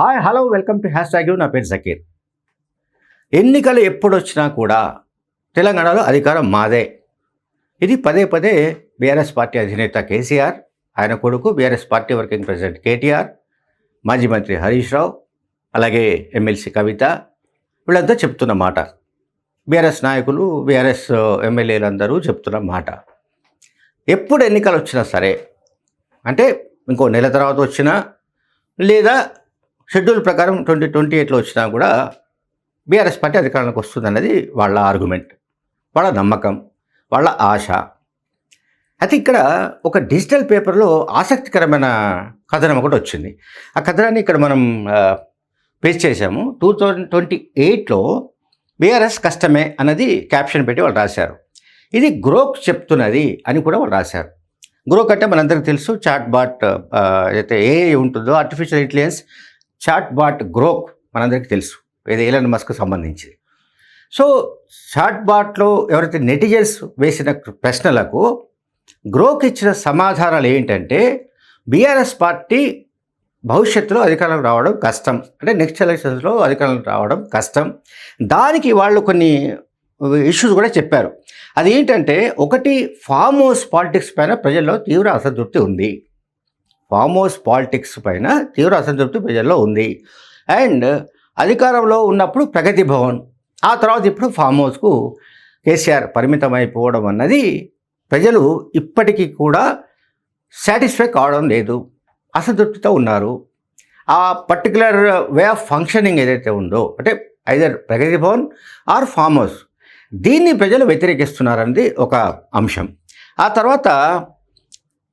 Hi hello welcome to hashtag నా పేరు జకీర్. ఎన్నికలు ఎప్పుడు వచ్చినా కూడా తెలంగాణలో అధికారం మాదే. ఇది పదే పదే బీఆర్ఎస్ పార్టీ అధినేత కేసీఆర్ ఆయన కొడుకు BRS party working president KTR మాజీ మంత్రి హరీష్ రావు అలాగే ఎమ్మెల్సీ కవిత వీళ్ళంతా చెప్తున్న మాట. బీఆర్ఎస్ నాయకులు బీఆర్ఎస్ ఎమ్మెల్యేలందరూ చెప్తున్న మాట. ఎప్పుడు ఎన్నికలు వచ్చినా సరే అంటే ఇంకో నెల తర్వాత వచ్చినా లేదా షెడ్యూల్ ప్రకారం ట్వంటీ ట్వంటీ ఎయిట్లో వచ్చినా కూడా బీఆర్ఎస్ పార్టీ అధికారంలోకి వస్తుందన్నది వాళ్ళ ఆర్గ్యుమెంట్ వాళ్ళ నమ్మకం వాళ్ళ ఆశ. అయితే ఇక్కడ ఒక డిజిటల్ పేపర్లో ఆసక్తికరమైన కథనం ఒకటి వచ్చింది. ఆ కథనాన్ని ఇక్కడ మనం పేస్ట్ చేశాము. టూ థౌజండ్ ట్వంటీ ఎయిట్లో బీఆర్ఎస్ కష్టమే అన్నది క్యాప్షన్ పెట్టి వాళ్ళు రాశారు. ఇది గ్రోక్ చెప్తున్నది అని కూడా వాళ్ళు రాశారు. గ్రోక్ అంటే మనందరికీ తెలుసు చాట్ బాట్ అయితే ఏ ఉంటుందో artificial intelligence chat bot Grok మనందరికీ తెలుసు. ఇది ఏలన్ మస్క్ సంబంధించి సో చాట్ బాట్లో ఎవరైతే నెటిజన్స్ వేసిన ప్రశ్నలకు గ్రోక్ ఇచ్చిన సమాధానాలు ఏంటంటే బీఆర్ఎస్ పార్టీ భవిష్యత్తులో అధికారం రావడం కష్టం. అంటే నెక్స్ట్ ఎలక్షన్స్లో అధికారం రావడం కష్టం. దానికి వాళ్ళు కొన్ని ఇష్యూస్ కూడా చెప్పారు. అది ఏంటంటే ఒకటి ఫామ్ హౌస్ పాలిటిక్స్ పైన ప్రజల్లో తీవ్ర అసంతృప్తి ఉంది. ఫామ్ హౌస్ పాలిటిక్స్ పైన తీవ్ర అసంతృప్తి ప్రజల్లో ఉంది. అండ్ అధికారంలో ఉన్నప్పుడు ప్రగతి భవన్ ఆ తర్వాత ఇప్పుడు ఫామ్ హౌస్కు కేసీఆర్ పరిమితమైపోవడం అన్నది ప్రజలు ఇప్పటికీ కూడా సాటిస్ఫై కావడం లేదు. అసంతృప్తితో ఉన్నారు. ఆ పర్టికులర్ వే ఆఫ్ ఫంక్షనింగ్ ఏదైతే ఉందో అంటే either Pragati Bhavan or farm house దీన్ని ప్రజలు వ్యతిరేకిస్తున్నారన్నది ఒక అంశం. ఆ తర్వాత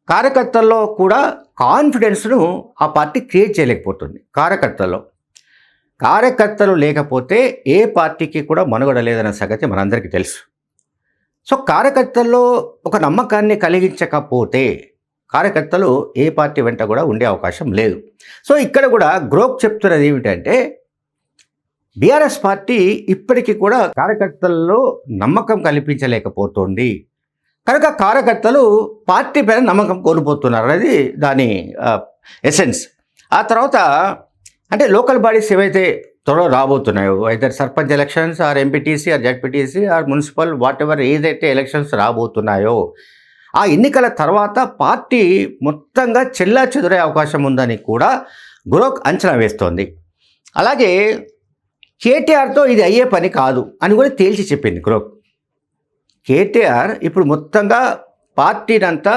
కార్యకర్తల్లో కూడా కాన్ఫిడెన్స్ను ఆ పార్టీ క్రియేట్ చేయలేకపోతుంది. కార్యకర్తల్లో. కార్యకర్తలు లేకపోతే ఏ పార్టీకి కూడా మనుగడ లేదన్న సంగతి మనందరికీ తెలుసు. సో కార్యకర్తల్లో ఒక నమ్మకాన్ని కలిగించకపోతే కార్యకర్తలు ఏ పార్టీ వెంట కూడా ఉండే అవకాశం లేదు. సో ఇక్కడ కూడా గ్రోక్ చెప్తున్నది ఏమిటంటే బీఆర్ఎస్ పార్టీ ఇప్పటికీ కూడా కార్యకర్తల్లో నమ్మకం కల్పించలేకపోతుంది. కనుక కార్యకర్తలు పార్టీ పైన నమ్మకం కోల్పోతున్నారు అనేది దాని ఎసెన్స్ ఆ తర్వాత అంటే లోకల్ బాడీస్ ఏవైతే త్వరలో రాబోతున్నాయో అయితే sarpanch elections or MPTC or ZPTC or municipal whatever ఏదైతే ఎలక్షన్స్ రాబోతున్నాయో ఆ ఎన్నికల తర్వాత పార్టీ మొత్తంగా చెల్లా చెదురే అవకాశం ఉందని కూడా గురోక్ అంచనా వేస్తోంది. అలాగే కేటీఆర్తో ఇది అయ్యే పని కాదు అని కూడా తేల్చి చెప్పింది గురోక్ కేటీఆర్ ఇప్పుడు మొత్తంగా పార్టీనంతా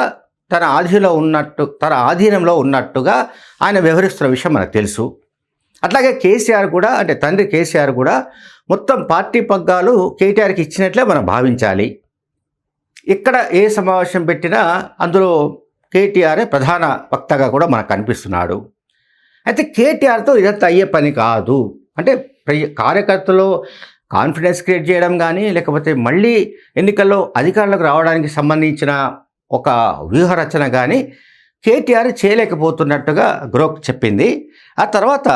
తన ఆధీనంలో ఉన్నట్టు తన ఆధీనంలో ఉన్నట్టుగా ఆయన వ్యవహరిస్తున్న విషయం మనకు తెలుసు. అట్లాగే కేసీఆర్ కూడా అంటే తండ్రి కేసీఆర్ కూడా మొత్తం పార్టీ పగ్గాలు కేటీఆర్కి ఇచ్చినట్లే మనం భావించాలి. ఇక్కడ ఏ సమావేశం పెట్టినా అందులో కేటీఆరే ప్రధాన వక్తగా కూడా మనకు కనిపిస్తున్నాడు. అయితే కేటీఆర్తో ఇదంతా అయ్యే పని కాదు. అంటే కార్యకర్తలు కాన్ఫిడెన్స్ క్రియేట్ చేయడం కానీ లేకపోతే మళ్ళీ ఎన్నికల్లో అధికారులకు రావడానికి సంబంధించిన ఒక వ్యూహరచన కానీ కేటీఆర్ చేయలేకపోతున్నట్టుగా గ్రోక్ చెప్పింది. ఆ తర్వాత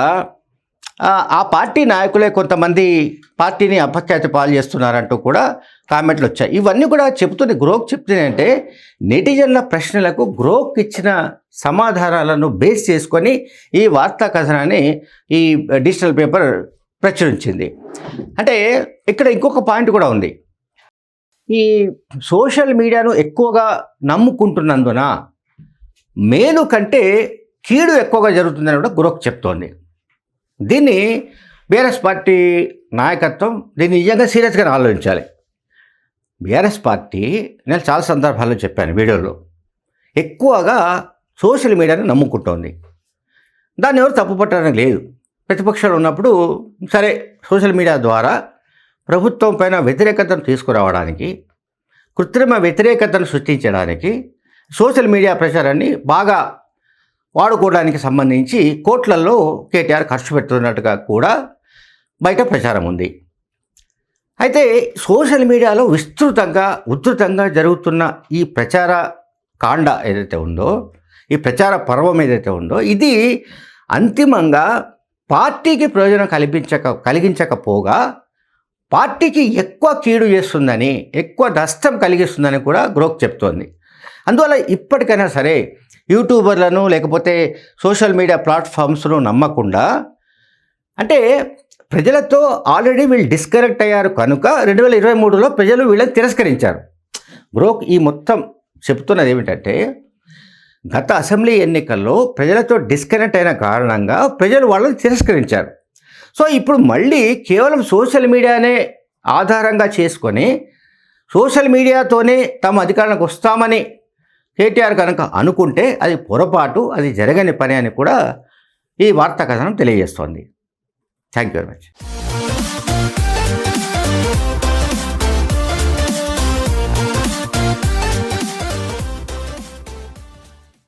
ఆ పార్టీ నాయకులే కొంతమంది పార్టీని అపఖ్యాతి పాలు చేస్తున్నారంటూ కూడా కామెంట్లు వచ్చాయి. ఇవన్నీ కూడా చెప్తుంది గ్రోక్ చెప్తుందంటే నెటిజన్ల ప్రశ్నలకు గ్రోక్ ఇచ్చిన సమాధానాలను బేస్ చేసుకొని ఈ వార్తా కథనాన్ని ఈ డిజిటల్ పేపర్ ప్రచురించింది. అంటే ఇక్కడ ఇంకొక పాయింట్ కూడా ఉంది. ఈ సోషల్ మీడియాను ఎక్కువగా నమ్ముకుంటున్నందున మేలు కంటే కీడు ఎక్కువగా జరుగుతుందని కూడా గురొక్ చెప్తోంది. దీన్ని బీఆర్ఎస్ పార్టీ నాయకత్వం దీన్ని నిజంగా సీరియస్గా ఆలోచించాలి. బీఆర్ఎస్ పార్టీ నేను చాలా సందర్భాల్లో చెప్పాను వీడియోలో ఎక్కువగా సోషల్ మీడియాను నమ్ముకుంటోంది. దాన్ని ఎవరు తప్పు పట్టడానికి లేదు. ప్రతిపక్షాలు ఉన్నప్పుడు సరే సోషల్ మీడియా ద్వారా ప్రభుత్వం పైన వ్యతిరేకతను తీసుకురావడానికి కృత్రిమ వ్యతిరేకతను సృష్టించడానికి సోషల్ మీడియా ప్రచారాన్ని బాగా వాడుకోవడానికి సంబంధించి కోట్లలో కేటీఆర్ ఖర్చు పెడుతున్నట్టుగా కూడా బయట ప్రచారం ఉంది. అయితే సోషల్ మీడియాలో విస్తృతంగా ఉధృతంగా జరుగుతున్న ఈ ప్రచార కాండ ఏదైతే ఉందో ఈ ప్రచార పర్వం ఏదైతే ఉందో ఇది అంతిమంగా పార్టీకి ప్రయోజనం కల్పించక కలిగించకపోగా పార్టీకి ఎక్కువ కీడు చేస్తుందని ఎక్కువ నష్టం కలిగిస్తుందని కూడా గ్రోక్ చెప్తోంది. అందువల్ల ఇప్పటికైనా సరే యూట్యూబర్లను లేకపోతే సోషల్ మీడియా ప్లాట్ఫామ్స్ను నమ్మకుండా అంటే ప్రజలతో ఆల్రెడీ వీళ్ళు డిస్కనెక్ట్ అయ్యారు కనుక రెండు వేల ఇరవై మూడులో ప్రజలు వీళ్ళని తిరస్కరించారు. గ్రోక్ ఈ మొత్తం చెప్తున్నది ఏమిటంటే గత అసెంబ్లీ ఎన్నికల్లో ప్రజలతో డిస్కనెక్ట్ అయిన కారణంగా ప్రజలు వాళ్ళని తిరస్కరించారు. సో ఇప్పుడు మళ్ళీ కేవలం సోషల్ మీడియానే ఆధారంగా చేసుకొని సోషల్ మీడియాతోనే తమ అధికారానికి వస్తామని కేటీఆర్ కనుక అనుకుంటే అది పొరపాటు అది జరగని పని అని కూడా ఈ వార్తా కథనం తెలియజేస్తోంది. Thank you very much